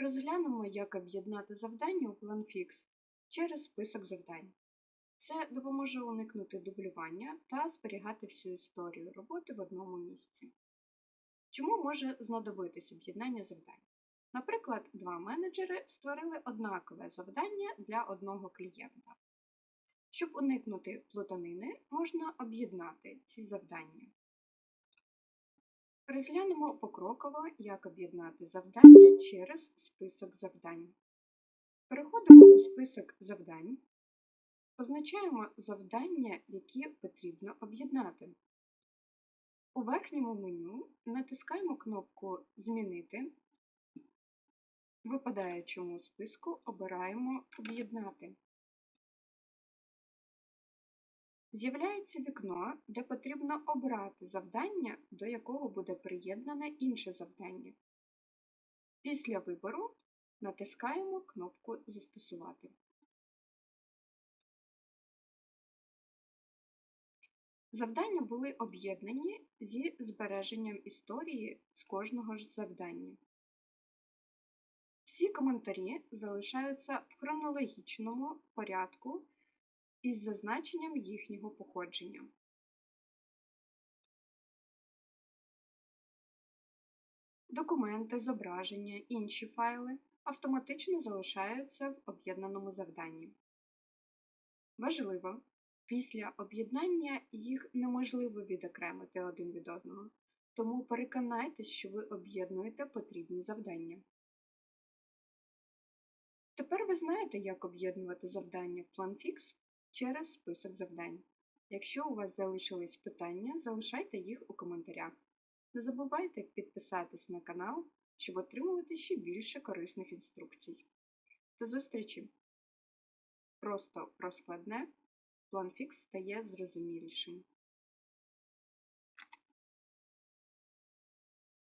Розглянемо, як об'єднати завдання у PlanFix через список завдань. Це допоможе уникнути дублювання та зберігати всю історію роботи в одному місці. Чому може знадобитись об'єднання завдань? Наприклад, два менеджери створили однакове завдання для одного клієнта. Щоб уникнути плутанини, можна об'єднати ці завдання. Розглянемо покроково, як об'єднати завдання через список завдань. Переходимо у список завдань, позначаємо завдання, які потрібно об'єднати. У верхньому меню натискаємо кнопку Змінити. В випадаючому списку обираємо Об'єднати. З'являється вікно, де потрібно обрати завдання, до якого буде приєднане інше завдання. Після вибору натискаємо кнопку Застосувати. Завдання були об'єднані зі збереженням історії з кожного ж завдання. Всі коментарі залишаються в хронологічному порядку із зазначенням їхнього походження. Документи, зображення, інші файли автоматично залишаються в об'єднаному завданні. Важливо, після об'єднання їх неможливо відокремити один від одного, тому переконайтесь, що ви об'єднуєте потрібні завдання. Тепер ви знаєте, як об'єднувати завдання в PlanFix через список завдань. Якщо у вас залишились питання, залишайте їх у коментарях. Не забувайте підписатись на канал, щоб отримувати ще більше корисних інструкцій. До зустрічі! Просто про складне PlanFix стає зрозумілішим.